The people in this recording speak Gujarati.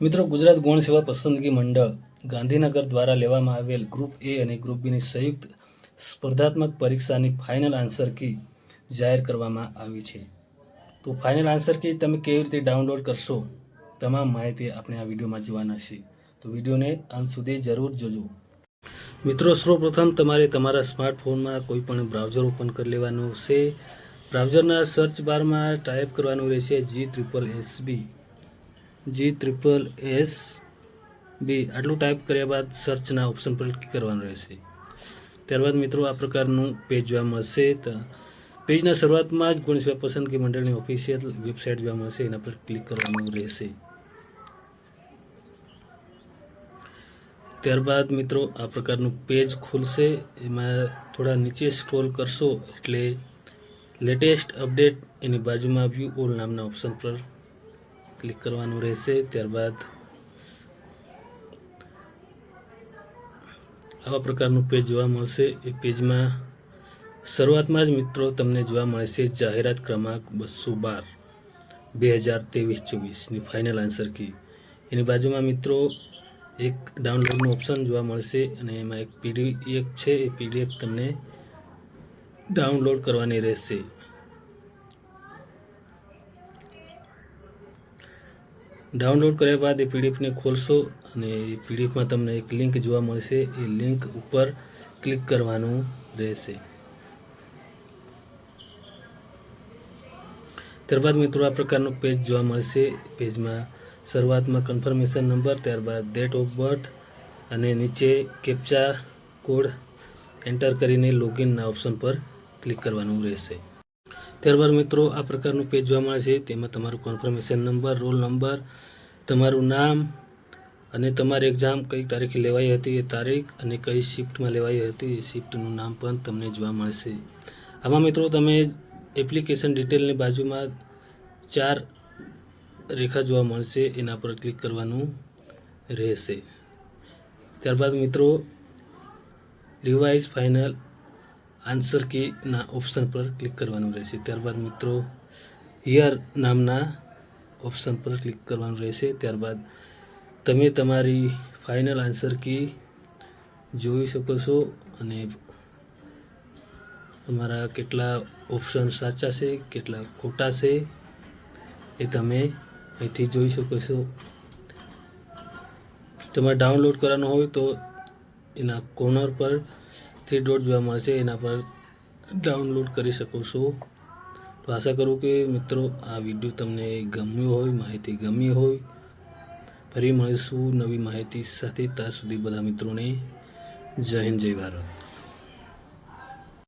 મિત્રો, ગુજરાત ગૌણ સેવા પસંદગી મંડળ ગાંધીનગર દ્વારા લેવામાં આવેલ ગ્રુપ એ અને ગ્રુપ બીની સંયુક્ત સ્પર્ધાત્મક પરીક્ષાની ફાઇનલ આન્સર કી જાહેર કરવામાં આવી છે. તો ફાઇનલ આન્સર કી તમે કેવી રીતે ડાઉનલોડ કરશો, તમામ માહિતી આપણે આ વિડીયોમાં જોવાના છે તો વિડીયોને અંત સુધી જરૂર જોજો. મિત્રો સૌપ્રથમ તમારે તમારા સ્માર્ટફોનમાં કોઈ પણ બ્રાઉઝર ઓપન કરી લેવાનું છે. બ્રાઉઝરના સર્ચ બારમાં ટાઈપ કરવાનું રહેશે G triple S B G triple S B આટલું ટાઈપ કર્યા બાદ સર્ચના ઓપ્શન પર ક્લિક કરવાનું રહેશે. ત્યારબાદ મિત્રો આ પ્રકારનું પેજ જોવા મળશે. પેજના શરૂઆતમાં જ ગુણસેવા પસંદગી મંડળની ઓફિશિયલ વેબસાઇટ જોવા મળશે. એના પર ક્લિક કરવાનું રહેશે. ત્યારબાદ મિત્રો આ પ્રકારનું પેજ ખુલશે. એમાં થોડા નીચે સ્ક્રોલ કરશો એટલે લેટેસ્ટ અપડેટ એની બાજુમાં વ્યૂ ઓલ નામના ઓપ્શન પર ક્લિક કરવાનું રહેશે, ત્યારબાદ આવા પ્રકારનું પેજ જોવા મળશે. એ પેજમાં શરૂઆતમાં જ મિત્રો તમને જોવા મળશે જાહેરાત ક્રમાંક બસો બાર, બે હજાર ત્રેવીસ, ચોવીસની ફાઇનલ આન્સર કી એની બાજુમાં મિત્રો એક ડાઉનલોડનું ઓપ્શન જોવા મળશે અને એમાં એક પીડીએફ છે. એ પીડીએફ તમને ડાઉનલોડ કરવાની રહેશે. ડાઉનલોડ કર્યા બાદ એ પીડીએફને ખોલશો અને એ પીડીએફમાં તમને એક લિંક જોવા મળશે. એ લિંક ઉપર ક્લિક કરવાનું રહેશે. ત્યારબાદ મિત્રો આ પ્રકારનું પેજ જોવા મળશે. પેજમાં શરૂઆતમાં કન્ફર્મેશન નંબર ત્યારબાદ ડેટ ઓફ બર્થ અને નીચે કેપ્ચા કોડ એન્ટર કરીને લોગિનના ઓપ્શન પર ક્લિક કરવાનું રહેશે. ત્યારબાદ મિત્રો આ પ્રકારનું પેજ જોવા મળે છે. તેમાં તમારું કન્ફર્મેશન નંબર રોલ નંબર તમારું નામ અને તમારી એક્ઝામ કઈ તારીખે લેવાઈ હતી એ તારીખ અને કઈ શિફ્ટમાં લેવાઈ હતી એ શિફ્ટનું નામ પણ તમને જોવા મળશે. આમાં મિત્રો તમે એપ્લિકેશન ડિટેલની બાજુમાં ચાર રેખા જોવા મળશે. એના પર ક્લિક કરવાનું રહેશે. ત્યારબાદ મિત્રો રિવાઇઝ ફાઇનલ આન્સર કીના ઓપ્શન પર ક્લિક કરવાનું રહેશે. ત્યારબાદ મિત્રો, હિયર નામના ઓપ્શન પર ક્લિક કરવાનું રહેશે. ત્યારબાદ તમે તમારી ફાઇનલ આન્સર કી જોઈ શકો છો અને તમારા કેટલા ઓપ્શન સાચા છે, કેટલા ખોટા છે એ તમે અહીંથી જોઈ શકો છો. તમારે ડાઉનલોડ કરવાનું હોય તો એના કોર્નર પર થ્રી ડોટ જોવા મળશે, એના પર ડાઉનલોડ કરી શકો છો. તો આશા કરું કે મિત્રો, આ વીડિયો તમને ગમ્યો હોય, માહિતી ગમી હોય, ફરી મળીશું નવી માહિતી સાથે. ત્યાં સુધી બધા મિત્રોને જય હિન્દ, જય ભારત.